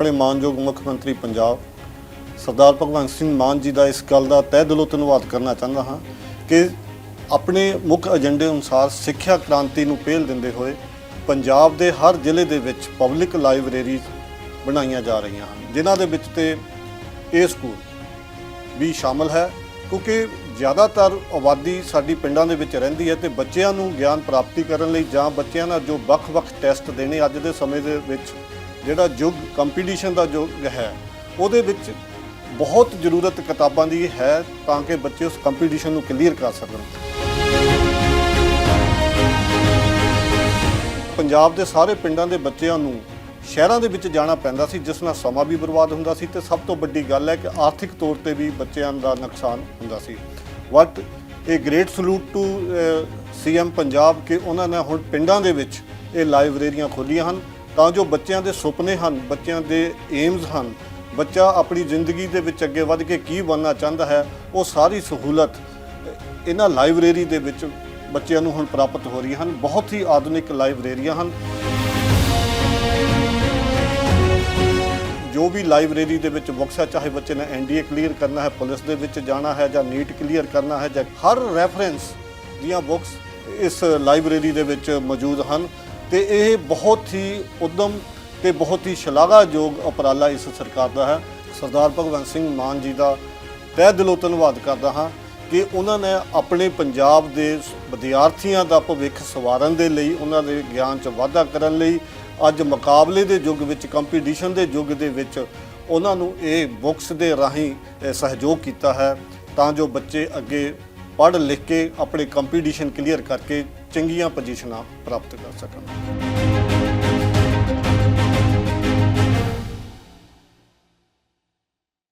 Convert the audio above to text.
ਆਪਣੇ ਮਾਨਯੋਗ ਮੁੱਖ ਮੰਤਰੀ ਪੰਜਾਬ ਸਰਦਾਰ ਭਗਵੰਤ ਸਿੰਘ ਮਾਨ ਜੀ ਦਾ ਇਸ ਗੱਲ ਦਾ ਤਹਿ ਦਿਲੋਂ ਧੰਨਵਾਦ ਕਰਨਾ ਚਾਹੁੰਦਾ ਹਾਂ ਕਿ ਆਪਣੇ ਮੁੱਖ ਏਜੰਡੇ ਅਨੁਸਾਰ ਸਿੱਖਿਆ ਕ੍ਰਾਂਤੀ ਨੂੰ ਪਹਿਲ ਦਿੰਦੇ ਹੋਏ ਪੰਜਾਬ ਦੇ ਹਰ ਜ਼ਿਲ੍ਹੇ ਦੇ ਵਿੱਚ ਪਬਲਿਕ ਲਾਇਬ੍ਰੇਰੀਜ਼ ਬਣਾਈਆਂ ਜਾ ਰਹੀਆਂ ਹਨ, ਜਿਨ੍ਹਾਂ ਦੇ ਵਿੱਚ ਤੇ ਇਹ ਸਕੂਲ ਵੀ ਸ਼ਾਮਲ ਹੈ, ਕਿਉਂਕਿ ਜ਼ਿਆਦਾਤਰ ਆਬਾਦੀ ਸਾਡੀ ਪਿੰਡਾਂ ਦੇ ਵਿੱਚ ਰਹਿੰਦੀ ਹੈ ਤੇ ਬੱਚਿਆਂ ਨੂੰ ਗਿਆਨ ਪ੍ਰਾਪਤੀ ਕਰਨ ਲਈ ਜਾਂ ਬੱਚਿਆਂ ਨਾਲ ਜੋ ਵੱਖ-ਵੱਖ ਟੈਸਟ ਦੇਣੇ ਅੱਜ ਦੇ ਸਮੇਂ ਦੇ ਵਿੱਚ ਜਿਹੜਾ ਯੁੱਗ ਕੰਪੀਟੀਸ਼ਨ ਦਾ ਯੁੱਗ ਹੈ, ਉਹਦੇ ਵਿੱਚ ਬਹੁਤ ਜ਼ਰੂਰਤ ਕਿਤਾਬਾਂ ਦੀ ਹੈ ਤਾਂ ਕਿ ਬੱਚੇ ਉਸ ਕੰਪੀਟੀਸ਼ਨ ਨੂੰ ਕਲੀਅਰ ਕਰ ਸਕਣ। ਪੰਜਾਬ ਦੇ ਸਾਰੇ ਪਿੰਡਾਂ ਦੇ ਬੱਚਿਆਂ ਨੂੰ ਸ਼ਹਿਰਾਂ ਦੇ ਵਿੱਚ ਜਾਣਾ ਪੈਂਦਾ ਸੀ, ਜਿਸ ਨਾਲ ਸਮਾਂ ਵੀ ਬਰਬਾਦ ਹੁੰਦਾ ਸੀ ਤੇ ਸਭ ਤੋਂ ਵੱਡੀ ਗੱਲ ਹੈ ਕਿ ਆਰਥਿਕ ਤੌਰ ਤੇ ਵੀ ਬੱਚਿਆਂ ਦਾ ਨੁਕਸਾਨ ਹੁੰਦਾ ਸੀ। ਵਟ ਇਹ great salute to CM Punjab ਕਿ ਉਹਨਾਂ ਨੇ ਹੁਣ ਪਿੰਡਾਂ ਦੇ ਵਿੱਚ ਇਹ ਲਾਇਬ੍ਰੇਰੀਆਂ ਖੋਲ੍ਹੀਆਂ ਹਨ। ਤਾਂ ਜੋ ਬੱਚਿਆਂ ਦੇ ਸੁਪਨੇ ਹਨ, ਬੱਚਿਆਂ ਦੇ ਏਮਜ਼ ਹਨ, ਬੱਚਾ ਆਪਣੀ ਜ਼ਿੰਦਗੀ ਦੇ ਵਿੱਚ ਅੱਗੇ ਵੱਧ ਕੇ ਕੀ ਬਣਨਾ ਚਾਹੁੰਦਾ ਹੈ, ਉਹ ਸਾਰੀ ਸਹੂਲਤ ਇਹਨਾਂ ਲਾਇਬ੍ਰੇਰੀ ਦੇ ਵਿੱਚ ਬੱਚਿਆਂ ਨੂੰ ਹੁਣ ਪ੍ਰਾਪਤ ਹੋ ਰਹੀ ਹਨ। ਬਹੁਤ ਹੀ ਆਧੁਨਿਕ ਲਾਇਬ੍ਰੇਰੀਆਂ ਹਨ। ਜੋ ਵੀ ਲਾਇਬ੍ਰੇਰੀ ਦੇ ਵਿੱਚ ਬੁੱਕਸ ਹੈ ਚਾਹੇ ਬੱਚੇ ਨੇ ਐਨਡੀਏ ਕਲੀਅਰ ਕਰਨਾ ਹੈ, ਪੁਲਿਸ ਦੇ ਵਿੱਚ ਜਾਣਾ ਹੈ ਜਾਂ ਨੀਟ ਕਲੀਅਰ ਕਰਨਾ ਹੈ, ਜਾਂ ਹਰ ਰੈਫਰੈਂਸ ਦੀਆਂ ਬੁੱਕਸ ਇਸ ਲਾਇਬ੍ਰੇਰੀ ਦੇ ਵਿੱਚ ਮੌਜੂਦ ਹਨ। ਤੇ ਇਹ ਬਹੁਤ ਹੀ ਉਦਮ ਤੇ ਬਹੁਤ ਹੀ ਸ਼ਲਾਘਾਯੋਗ ਉਪਰਾਲਾ ਇਸ ਸਰਕਾਰ ਦਾ ਹੈ। ਸਰਦਾਰ ਭਗਵੰਤ ਸਿੰਘ ਮਾਨ ਜੀ ਦਾ ਤਹਿ ਦਿਲੋਂ ਧੰਨਵਾਦ ਕਰਦਾ ਹਾਂ ਕਿ ਉਹਨਾਂ ਨੇ ਆਪਣੇ ਪੰਜਾਬ ਦੇ ਵਿਦਿਆਰਥੀਆਂ ਦਾ ਭਵਿੱਖ ਸਵਾਰਨ ਦੇ ਲਈ, ਉਹਨਾਂ ਦੇ ਗਿਆਨ 'ਚ ਵਾਧਾ ਕਰਨ ਲਈ, ਅੱਜ ਮੁਕਾਬਲੇ ਦੇ ਯੁੱਗ ਵਿੱਚ ਕੰਪੀਟੀਸ਼ਨ ਦੇ ਯੁੱਗ ਦੇ ਵਿੱਚ ਉਹਨਾਂ ਨੂੰ ਇਹ ਬੁੱਕਸ ਦੇ ਰਾਹੀਂ ਸਹਿਯੋਗ ਕੀਤਾ ਹੈ। ਤਾਂ ਜੋ ਬੱਚੇ ਅੱਗੇ ਪੜ੍ਹ ਲਿਖ ਕੇ ਆਪਣੇ ਕੰਪੀਟੀਸ਼ਨ ਕਲੀਅਰ ਕਰਕੇ ਚੰਗੀਆਂ ਪੋਜੀਸ਼ਨਾਂ ਪ੍ਰਾਪਤ ਕਰ ਸਕਣ।